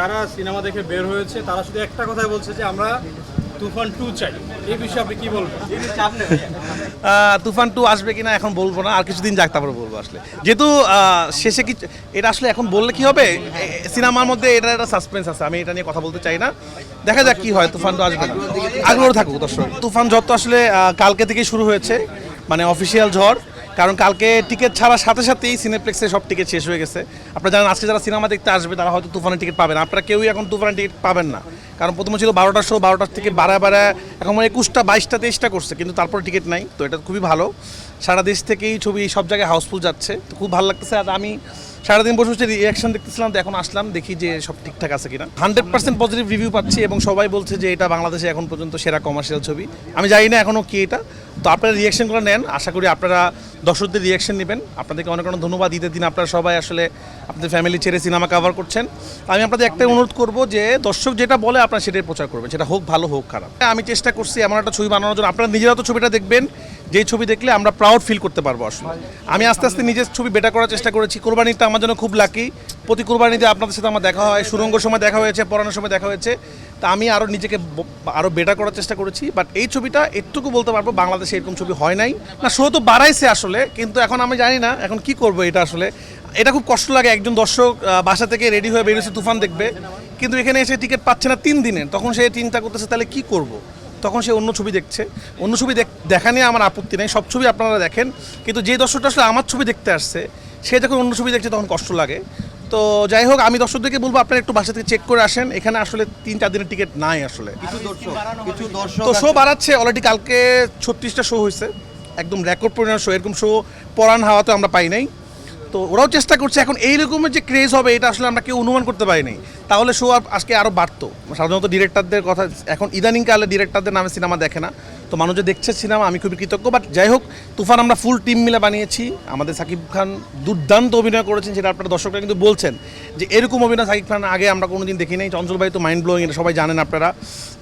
যারা সিনেমা দেখে বের হয়েছে তারা শুধু একটা কথাই বলছে যে আমরা তুফান টু চাই। এই বিষয়ে আপনি কি বলবেন? তুফান টু আসবে কিনা এখন বলব না আর কিছুদিন যাক তারপরে বলব আসলে। যেহেতু শেষে কি এটা আসলে এখন বললে কি হবে? সিনেমার মধ্যে এটা একটা সাসপেন্স আছে আমি এটা নিয়ে কথা বলতে চাই না। দেখা যাক কি হয় তুফান তো আসবে না। আগ্রহ থাকুক দর্শক। তুফান ঝড় তো আসলে কালকে থেকেই শুরু হয়েছে মানে অফিসিয়াল ঝড়। কারণ কালকে টিকিট ছাড়ার সাথে সাথেই সিনেপ্লেক্সে সব টিকিট শেষ হয়ে গেছে। আপনারা জানেন, আজকে যারা সিনেমা দেখতে আসবে, তারা হয়তো তুফানের টিকিট পাবেন আপনারা কেউই এখন তুফানের টিকিট পাবেন না। কারণ প্রথমে ছিল বারোটার শো, বারোটার থেকে বাড়া বাড়া এখন মানে একুশটা, বাইশটা, তেইশটা করছে, কিন্তু তারপরে টিকিট নাই। তো এটা খুবই ভালো। সারা দেশ থেকেই ছবি সব জায়গায় হাউসফুল যাচ্ছে। তো খুব ভালো লাগতেছে। আর আমি সারাদিন বসে বসে রিয়াকশন দেখতেছিলাম, তো এখন আসলাম, দেখি যে সব ঠিকঠাক আছে কিনা। হান্ড্রেড পার্সেন্ট পজিটিভ রিভিউ পাচ্ছি এবং সবাই বলছে যে এটা বাংলাদেশে এখন পর্যন্ত সেরা কমার্শিয়াল ছবি। আমি জানি না এখনও কি এটা। তো আপনারা রিয়াকশনগুলো নেন। আশা করি আপনারা দর্শকদের রিয়াকশন নেবেন। আপনাদেরকে অনেক অনেক ধন্যবাদ। ঈদের দিন আপনারা সবাই আসলে আপনাদের ফ্যামিলি ছেড়ে সিনেমা কভার করছেন। আমি আপনাদের একটাই অনুরোধ করব যে দর্শক যেটা বলে আপনারা সেটাই প্রচার করবেন। সেটা হোক ভালো হোক খারাপ। আমি চেষ্টা করছি এমন একটা ছবি বানানোর জন্য। আপনারা নিজেরা তো ছবিটা দেখবেন। যেই ছবি দেখলে আমরা প্রাউড ফিল করতে পারব আসলে। আমি আস্তে আস্তে নিজের ছবি বেটা করার চেষ্টা করেছি। কোরবানিটা আমার জন্য খুব লাকি প্রতি কোরবানিতে আপনাদের সাথে আমার দেখা হয়। সুরঙ্গ সময় দেখা হয়েছে পড়ানোর সময় দেখা হয়েছে। তা আমি আরও নিজেকে আরও বেটার করার চেষ্টা করেছি। বাট এই ছবিটা একটুকু বলতে পারব বাংলাদেশে এরকম ছবি হয় নাই। না শো তো বাড়াইছে আসলে। কিন্তু এখন আমি জানি না এখন কি করব এটা আসলে। এটা খুব কষ্ট লাগে একজন দর্শক বাসা থেকে রেডি হয়ে বেরিয়েছে তুফান দেখবে। কিন্তু এখানে এসে টিকিট পাচ্ছে না তিন দিনের তখন সে চিন্তা করতেছে তাহলে কি করব? তখন সে অন্য ছবি দেখছে। অন্য ছবি দেখা নিয়ে আমার আপত্তি নেই সব ছবি আপনারা দেখেন। কিন্তু যে দর্শকটা আসলে আমার ছবি দেখতে আসছে সে যখন অন্য ছবি দেখছে তখন কষ্ট লাগে। তো যাই হোক আমি দর্শকদেরকে বলব আপনারা একটু বাসা থেকে চেক করে আসেন। এখানে আসলে তিন চার দিনের টিকিট নাই আসলে। কিছু দর্শক কিছু দর্শক তো শো বাড়াচ্ছে অলরেডি কালকে ছত্রিশটা শো হয়েছে। একদম রেকর্ড পরিমাণ শো এরকম শো পরান হাওয়াতে আমরা পাই নাই। তো ওরাও চেষ্টা করছে, এখন এই রকমের যে ক্রেজ হবে, এটা আসলে আমরা কেউ অনুমান করতে পারিনি। তাহলে শো আজকে আরও বাড়তো। সাধারণত ডিরেক্টরদের কথা, এখন ইদানিংকালে ডিরেক্টরদের নামে সিনেমা দেখে না। তো মানুষ যে দেখছে সিনেমা আমি খুবই কৃতজ্ঞ। বাট যাই হোক, তুফান আমরা ফুল টিম মিলে বানিয়েছি। আমাদের সাকিব খান দুর্দান্ত অভিনয় করেছেন যেটা আপনারা দর্শকরা কিন্তু বলছেন। যে এরকম অভিনয় সাকিব খান আগে আমরা কোনোদিন দেখি নাই চঞ্চল ভাই তো মাইন্ড ব্লোয়িং এটা সবাই জানেন আপনারা।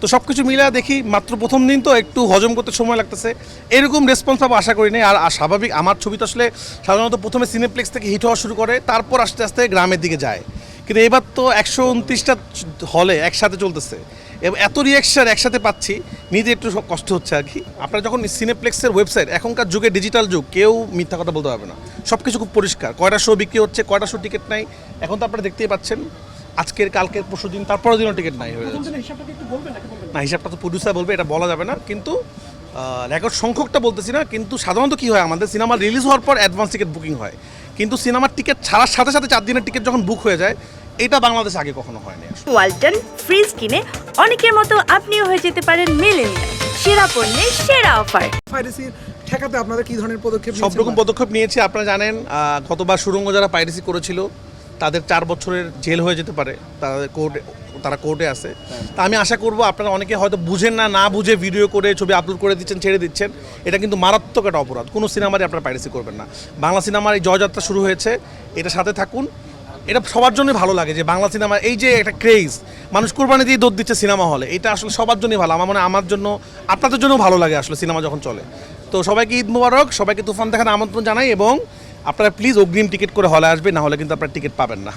তো সব কিছু মিলে দেখি, মাত্র প্রথম দিন তো একটু হজম করতে সময় লাগতেছে। এরকম রেসপন্স পাবো, আশা করি নাই। আর আর স্বাভাবিক, আমার ছবি তো আসলে সাধারণত প্রথমে সিনেপ্লেক্স থেকে হিট হওয়া শুরু করে তারপর আস্তে আস্তে গ্রামের দিকে যায়। কিন্তু এবার তো একশো উনত্রিশটা হলে একসাথে চলতেছে। এত রিয়াকশন একসাথে পাচ্ছি নিজে একটু কষ্ট হচ্ছে আর কি। আপনারা যখন সিনেপ্লেক্সের ওয়েবসাইট এখনকার যুগে ডিজিটাল যুগ কেউ মিথ্যা কথা বলতে পারবে না। সব কিছু খুব পরিষ্কার। কয়টা শো বিক্রি হচ্ছে কয়টা শো টিকিট নাই এখন তো আপনারা দেখতেই পাচ্ছেন। আজকের কালকের পরশু দিন তারপরের দিনও টিকিট নাই হয়ে যাচ্ছে। না হিসাবটা তো প্রডিউসার বলবে এটা বলা যাবে না। কিন্তু রেকর্ড সংখ্যকটা বলতেছি না কিন্তু সাধারণত কি হয় আমাদের সিনেমা রিলিজ হওয়ার পর অ্যাডভান্স টিকিট বুকিং হয়। কিন্তু সিনেমার টিকিট ছাড়ার সাথে সাথে চার দিনের টিকিট যখন বুক হয়ে যায় এটা বাংলাদেশে আগে কখনো হয়নি। ওয়ালটন ফ্রিজ কিনে অনেকের মতো আপনিও হয়ে যেতে পারেন মেলেনিয়া সেরা পণ্যের সেরা অফার। পাইরেসি ঠেকাতে আপনারা কি ধরনের পদক্ষেপ সব রকম পদক্ষেপ নিয়েছি আপনারা জানেন গতবার সুরঙ্গ যারা পাইরেসি করেছিল তাদের চার বছরের জেল হয়ে যেতে পারে তাদের কোর্টে তারা কোর্টে আছে। তা আমি আশা করব আপনারা অনেকে হয়তো বুঝেন না না বুঝে ভিডিও করে ছবি আপলোড করে দিচ্ছেন ছেড়ে দিচ্ছেন। এটা কিন্তু মারাত্মক একটা অপরাধ কোনো সিনেমারই আপনারা পাইরেসি করবেন না। বাংলা সিনেমার এই জয়যাত্রা শুরু হয়েছে এটা সাথে থাকুন। এটা সবার জন্যই ভালো লাগে যে বাংলা সিনেমা এই যে একটা ক্রেজ মানুষ কোরবানি দিয়ে দৌড় দিচ্ছে সিনেমা হলে এটা আসলে সবার জন্যই ভালো। আমার মনে আমার জন্য আপনাদের জন্য ভালো লাগে আসলে সিনেমা যখন চলে। তো সবাইকে ঈদ মুবারক সবাইকে তুফান দেখার আমন্ত্রণ জানাই এবং আপনারা প্লিজ অগ্রিম টিকিট করে হলে আসবে না হলে কিন্তু আপনারা টিকিট পাবেন না।